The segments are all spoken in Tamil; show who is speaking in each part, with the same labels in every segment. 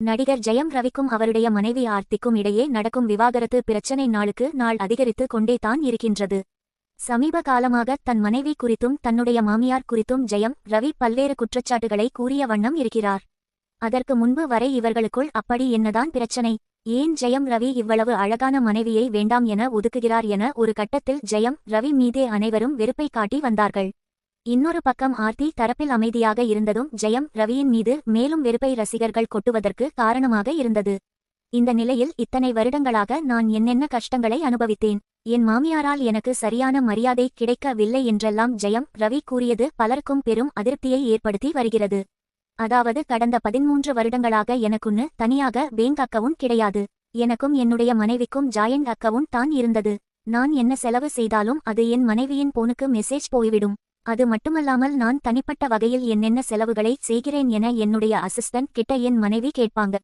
Speaker 1: நடிகர் ஜெயம் ரவிக்கும் அவருடைய மனைவி ஆர்த்திக்கும் இடையே நடக்கும் விவாகரத்து பிரச்சனை நாளுக்கு நாள் அதிகரித்து கொண்டே தான் இருக்கின்றது. சமீப காலமாக தன் மனைவி குறித்தும் தன்னுடைய மாமியார் குறித்தும் ஜெயம் ரவி பல்வேறு குற்றச்சாட்டுகளை கூறிய வண்ணம் இருக்கிறார். அதற்கு முன்பு வரை இவர்களுக்குள் அப்படி என்னதான் பிரச்சனை ஏன் ஜெயம் ரவி இவ்வளவு அழகான மனைவியை வேண்டாம் என ஒதுக்குகிறார் என ஒரு கட்டத்தில் ஜெயம் ரவி மீதே அனைவரும் வெறுப்பை காட்டி வந்தார்கள். இன்னொரு பக்கம் ஆர்த்தி தரப்பில் அமைதியாக இருந்ததும் ஜெயம் ரவியின் மீது மேலும் வெறுப்பை ரசிகர்கள் கொட்டுவதற்கு காரணமாக இருந்தது. இந்த நிலையில் இத்தனை வருடங்களாக நான் என்னென்ன கஷ்டங்களை அனுபவித்தேன் என் மாமியாரால் எனக்கு சரியான மரியாதை கிடைக்கவில்லை என்றெல்லாம் ஜெயம் ரவி கூறியது பலருக்கும் பெரும் அதிருப்தியை ஏற்படுத்தி வருகிறது. அதாவது கடந்த பதிமூன்று வருடங்களாக எனக்குன்னு தனியாக பேங்க் அக்கவுண்ட் கிடையாது எனக்கும் என்னுடைய மனைவிக்கும் ஜாயண்ட் அக்கவும் தான் இருந்தது. நான் என்ன செலவு செய்தாலும் அது என் மனைவியின் போனுக்கு மெசேஜ் போய்விடும். அது மட்டுமல்லாமல் நான் தனிப்பட்ட வகையில் என்னென்ன செலவுகளை செய்கிறேன் என என்னுடைய அசிஸ்டன்ட் கிட்ட என் மனைவி கேட்பாங்க.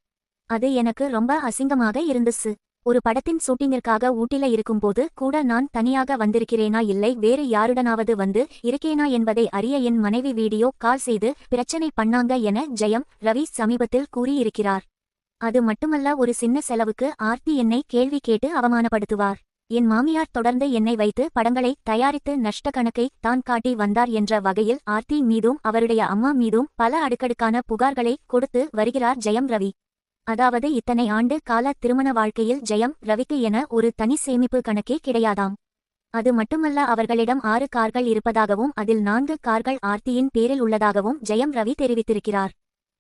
Speaker 1: அது எனக்கு ரொம்ப அசிங்கமாக இருந்துச்சு. ஒரு படத்தின் ஷூட்டிங்கிற்காக ஊட்டில இருக்கும்போது கூட நான் தனியாக வந்திருக்கிறேனா இல்லை வேறு யாருடனாவது வந்து இருக்கேனா என்பதை அறிய என் மனைவி வீடியோ கால் செய்து பிரச்சனை பண்ணாங்க என ஜெயம் ரவி சமீபத்தில் கூறியிருக்கிறார். அது மட்டுமல்ல ஒரு சின்ன செலவுக்கு ஆர்த்தி என்னை கேள்வி கேட்டு அவமானப்படுத்துவார். என் மாமியார் தொடர்ந்து என்னை வைத்து படங்களை தயாரித்து நஷ்ட கணக்கை தான் காட்டி வந்தார் என்ற வகையில் ஆர்த்தி மீதும் அவருடைய அம்மா மீதும் பல அடுக்கடுக்கான புகார்களை கொடுத்து வருகிறார் ஜெயம் ரவி. அதாவது இத்தனை ஆண்டு கால திருமண வாழ்க்கையில் ஜெயம் ரவிக்கு என ஒரு தனி சேமிப்பு கணக்கே கிடையாதாம். அது மட்டுமல்ல அவர்களிடம் ஆறு கார்கள் இருப்பதாகவும் அதில் நான்கு கார்கள் ஆர்த்தியின் பேரில் உள்ளதாகவும் ஜெயம் ரவி தெரிவித்திருக்கிறார்.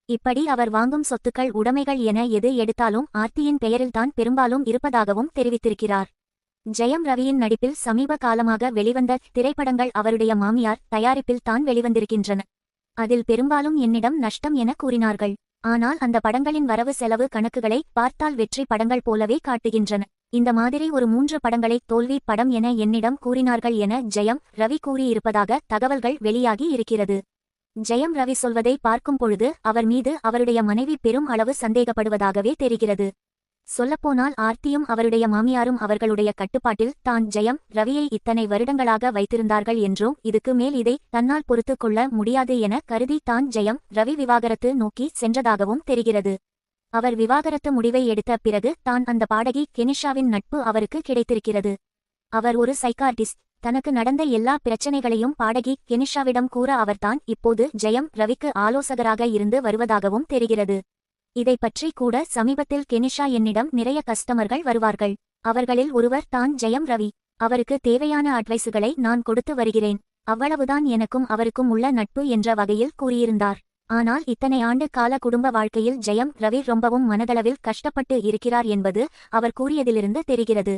Speaker 1: இப்படி அவர் வாங்கும் சொத்துக்கள் உடைமைகள் என எது எடுத்தாலும் ஆர்த்தியின் பெயரில்தான் பெரும்பாலும் இருப்பதாகவும் தெரிவித்திருக்கிறார். ஜெயம் ரவியின் நடிப்பில் சமீப காலமாக வெளிவந்த திரைப்படங்கள் அவருடைய மாமியார் தயாரிப்பில் தான் வெளிவந்திருக்கின்றன. அதில் பெரும்பாலும் என்னிடம் நஷ்டம் என கூறினார்கள். ஆனால் அந்த படங்களின் வரவு செலவு கணக்குகளை பார்த்தால் வெற்றி படங்கள் போலவே காட்டுகின்றன. இந்த மாதிரி ஒரு மூன்று படங்களை தோல்வி படம் என என்னிடம் கூறினார்கள் என ஜெயம் ரவி கூறியிருப்பதாக தகவல்கள் வெளியாகி இருக்கிறது. ஜெயம் ரவி சொல்வதை பார்க்கும் பொழுது அவர் மீது அவருடைய மனைவி பெரும் அளவு சந்தேகப்படுவதாகவே தெரிகிறது. சொல்லப்போனால் ஆர்த்தியும் அவருடைய மாமியாரும் அவர்களுடைய கட்டுப்பாட்டில் தான் ஜெயம் ரவியை இத்தனை வருடங்களாக வைத்திருந்தார்கள் என்றும் இதுக்கு மேல் இதை தன்னால் பொறுத்துக் கொள்ள முடியாது என கருதி தான் ஜெயம் ரவி விவாகரத்து நோக்கி சென்றதாகவும் தெரிகிறது. அவர் விவாகரத்து முடிவை எடுத்த பிறகு தான் அந்த பாடகி கெனிஷாவின் நட்பு அவருக்கு கிடைத்திருக்கிறது. அவர் ஒரு சைக்கார்டிஸ்ட் தனக்கு நடந்த எல்லா பிரச்சனைகளையும் பாடகி கெனிஷாவிடம் கூற அவர்தான் இப்போது ஜெயம் ரவிக்கு ஆலோசகராக இருந்து வருவதாகவும் தெரிகிறது. இதை பற்றி கூட சமீபத்தில் கெனிஷா என்னிடம் நிறைய கஸ்டமர்கள் வருவார்கள். அவர்களில் ஒருவர் தான் ஜெயம் ரவி. அவருக்கு தேவையான அட்வைஸுகளை நான் கொடுத்து வருகிறேன். அவ்வளவுதான் எனக்கும் அவருக்கும் உள்ள நட்பு என்ற வகையில் கூறியிருந்தார். ஆனால் இத்தனை ஆண்டு கால குடும்ப வாழ்க்கையில் ஜெயம் ரவி ரொம்பவும் மனதளவில் கஷ்டப்பட்டு இருக்கிறார் என்பது அவர் கூறியதிலிருந்து தெரிகிறது.